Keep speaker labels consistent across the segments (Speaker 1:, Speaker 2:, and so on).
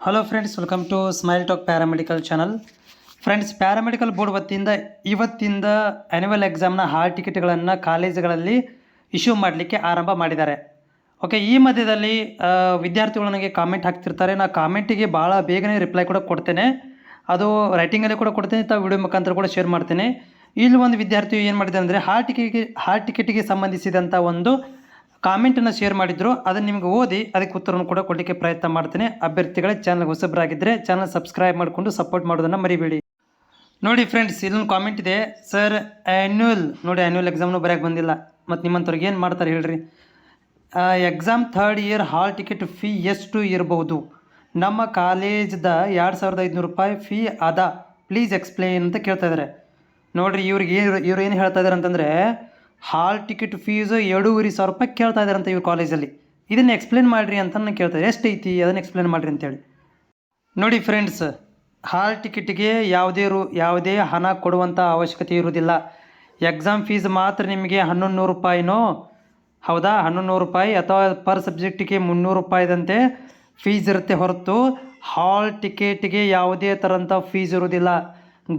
Speaker 1: Hello friends welcome to smile talk paramedical channel friends paramedical board ವತಿಯಿಂದ ಇವತ್ತಿಂದ annual ಎಕ್ಸಾಮ್ನ ಹಾಲ್ ಟಿಕೆಟ್ಗಳನ್ನು ಕಾಲೇಜುಗಳಲ್ಲಿ ಇಶ್ಯೂ ಮಾಡಲಿಕ್ಕೆ ಆರಂಭ ಮಾಡಿದ್ದಾರೆ. ಓಕೆ ಈ ಮಧ್ಯದಲ್ಲಿ ವಿದ್ಯಾರ್ಥಿಗಳು ನನಗೆ ಕಾಮೆಂಟ್ ಹಾಕ್ತಿರ್ತಾರೆ. ನಾ ಕಾಮೆಂಟಿಗೆ ಭಾಳ ಬೇಗನೆ ರಿಪ್ಲೈ ಕೂಡ ಕೊಡ್ತೇನೆ. ಅದು ರೈಟಿಂಗಲ್ಲಿ ಕೂಡ ಕೊಡ್ತೇನೆ, ಅಥವಾ ವಿಡಿಯೋ ಮುಖಾಂತರ ಕೂಡ ಶೇರ್ ಮಾಡ್ತೇನೆ. ಇಲ್ಲಿ ಒಂದು ವಿದ್ಯಾರ್ಥಿ ಏನು ಮಾಡಿದೆ ಅಂದರೆ ಹಾಲ್ ಟಿಕೆಟ್ಗೆ ಹಾಲ್ ಟಿಕೆಟಿಗೆ ಸಂಬಂಧಿಸಿದಂಥ ಒಂದು ಕಾಮೆಂಟನ್ನು ಶೇರ್ ಮಾಡಿದ್ರು, ಅದನ್ನು ನಿಮಗೆ ಓದಿ ಅದಕ್ಕೆ ಉತ್ತರವನ್ನು ಕೂಡ ಕೊಡಲಿಕ್ಕೆ ಪ್ರಯತ್ನ ಮಾಡ್ತೇನೆ. ಅಭ್ಯರ್ಥಿಗಳೇ ಚಾನಲ್ ಹೊಸಬರಾಗಿದ್ದರೆ ಚಾನಲ್ ಸಬ್ಸ್ಕ್ರೈಬ್ ಮಾಡಿಕೊಂಡು ಸಪೋರ್ಟ್ ಮಾಡೋದನ್ನು ಮರಿಬೇಡಿ. ನೋಡಿ ಫ್ರೆಂಡ್ಸ್ ಇಲ್ಲೊಂದು ಕಾಮೆಂಟ್ ಇದೆ. ಸರ್ ಆ್ಯನ್ಯುವಲ್ ನೋಡಿ ಆ್ಯನ್ಯುವಲ್ ಎಕ್ಸಾಮ್ನು ಬರೆಯೋಕೆ ಬಂದಿಲ್ಲ. ಮತ್ತು ನಿಮ್ಮಂಥವ್ರಿಗೆ ಏನು ಮಾಡ್ತಾರೆ ಹೇಳ್ರಿ. Exam third year hall ticket fee ಎಷ್ಟು ಇರಬಹುದು ನಮ್ಮ ಕಾಲೇಜ್ದ ಎರಡು ಸಾವಿರದ ಐದುನೂರು ರೂಪಾಯಿ ಫೀ ಅದ. ಪ್ಲೀಸ್ ಎಕ್ಸ್ಪ್ಲೇನ್ ಅಂತ ಕೇಳ್ತಾ ಇದ್ದಾರೆ ನೋಡಿರಿ ಇವ್ರಿಗೆ ಏನು ಇವ್ರು ಏನು ಹೇಳ್ತಾ ಇದ್ದಾರೆ ಅಂತಂದರೆ ಹಾಲ್ ಟಿಕೆಟ್ ಫೀಸ್ ಎರಡೂವರೆ ಸಾವಿರ ರೂಪಾಯಿ ಕೇಳ್ತಾ ಇದ್ದಾರಂತ ಇವ್ರ ಕಾಲೇಜಲ್ಲಿ ಇದನ್ನು ಎಕ್ಸ್ಪ್ಲೇನ್ ಮಾಡಿರಿ ಅಂತ ನಾನು ಕೇಳ್ತಾರೆ ಎಷ್ಟು ಐತಿ ಅದನ್ನು ಎಕ್ಸ್ಪ್ಲೇನ್ ಮಾಡಿರಿ ಅಂತೇಳಿ ನೋಡಿ ಫ್ರೆಂಡ್ಸ್ ಹಾಲ್ ಟಿಕೆಟ್ಗೆ ಯಾವುದೇ ರು, ಯಾವುದೇ ಹಣ ಕೊಡುವಂಥ ಅವಶ್ಯಕತೆ ಇರುವುದಿಲ್ಲ. ಎಕ್ಸಾಮ್ ಫೀಸ್ ಮಾತ್ರ ನಿಮಗೆ ಹನ್ನೊಂದು ನೂರು ರೂಪಾಯಿನೋ, ಹೌದಾ? ಹನ್ನೊಂದು ನೂರು ರೂಪಾಯಿ ಅಥವಾ ಪರ್ ಸಬ್ಜೆಕ್ಟಿಗೆ ಮುನ್ನೂರು ರೂಪಾಯಿದಂತೆ ಫೀಸ್ ಇರುತ್ತೆ ಹೊರತು ಹಾಲ್ ಟಿಕೆಟ್ಗೆ ಯಾವುದೇ ಥರಂಥ ಫೀಸ್ ಇರುವುದಿಲ್ಲ.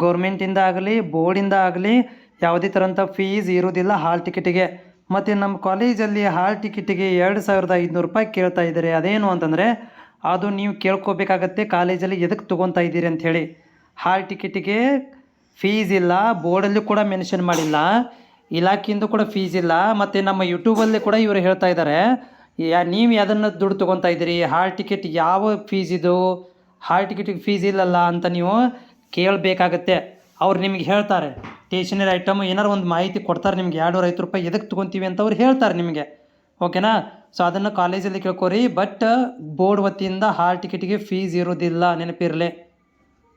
Speaker 1: ಗೌರ್ಮೆಂಟಿಂದ ಆಗಲಿ ಬೋರ್ಡಿಂದ ಆಗಲಿ ಯಾವುದೇ ಥರಂಥ ಫೀಸ್ ಇರುವುದಿಲ್ಲ ಹಾಲ್ ಟಿಕೆಟಿಗೆ ಮತ್ತು ನಮ್ಮ ಕಾಲೇಜಲ್ಲಿ ಹಾಲ್ ಟಿಕೆಟಿಗೆ ಎರಡು ಸಾವಿರದ ಐದುನೂರು ರೂಪಾಯಿ ಕೇಳ್ತಾ ಇದ್ದಾರೆ. ಅದೇನು ಅಂತಂದರೆ, ಅದು ನೀವು ಕೇಳ್ಕೋಬೇಕಾಗತ್ತೆ ಕಾಲೇಜಲ್ಲಿ ಎದಕ್ಕೆ ತೊಗೊತಾ ಇದ್ದೀರಿ ಅಂಥೇಳಿ ಹಾಲ್ ಟಿಕೆಟಿಗೆ ಫೀಸ್ ಇಲ್ಲ ಬೋರ್ಡಲ್ಲಿ ಕೂಡ ಮೆನ್ಷನ್ ಮಾಡಿಲ್ಲ, ಇಲಾಖೆಯಿಂದ ಕೂಡ ಫೀಸ್ ಇಲ್ಲ, ಮತ್ತು ನಮ್ಮ ಯೂಟ್ಯೂಬಲ್ಲಿ ಕೂಡ ಇವರು ಹೇಳ್ತಾ ಇದ್ದಾರೆ ನೀವು ಅದನ್ನು ದುಡ್ಡು ತೊಗೊತಾ ಇದ್ದೀರಿ ಹಾಲ್ ಟಿಕೆಟ್ ಯಾವ ಫೀಸ್ ಇದು ಹಾಲ್ ಟಿಕೆಟಿಗೆ ಫೀಸ್ ಇಲ್ಲಲ್ಲ ಅಂತ ನೀವು ಕೇಳಬೇಕಾಗತ್ತೆ. ಅವ್ರು ನಿಮಗೆ ಹೇಳ್ತಾರೆ. ಸ್ಟೇಷನರಿ ಐಟಮ್ ಏನಾರು ಒಂದು ಮಾಹಿತಿ ಕೊಡ್ತಾರೆ ನಿಮ್ಗೆ ಎರಡು ಐದು ರೂಪಾಯಿ ಎದಕ್ಕೆ ತೊಗೊತೀವಿ ಅಂತ ಅವ್ರು ಹೇಳ್ತಾರೆ ನಿಮಗೆ. ಓಕೆನಾ? ಸೊ ಅದನ್ನು ಕಾಲೇಜಲ್ಲಿ ಕೇಳ್ಕೊರಿ ಬಟ್ ಬೋರ್ಡ್ ವತಿಯಿಂದ ಹಾಲ್ ಟಿಕೆಟಿಗೆ ಫೀಸ್ ಇರೋದಿಲ್ಲ ನೆನಪಿರಲಿ.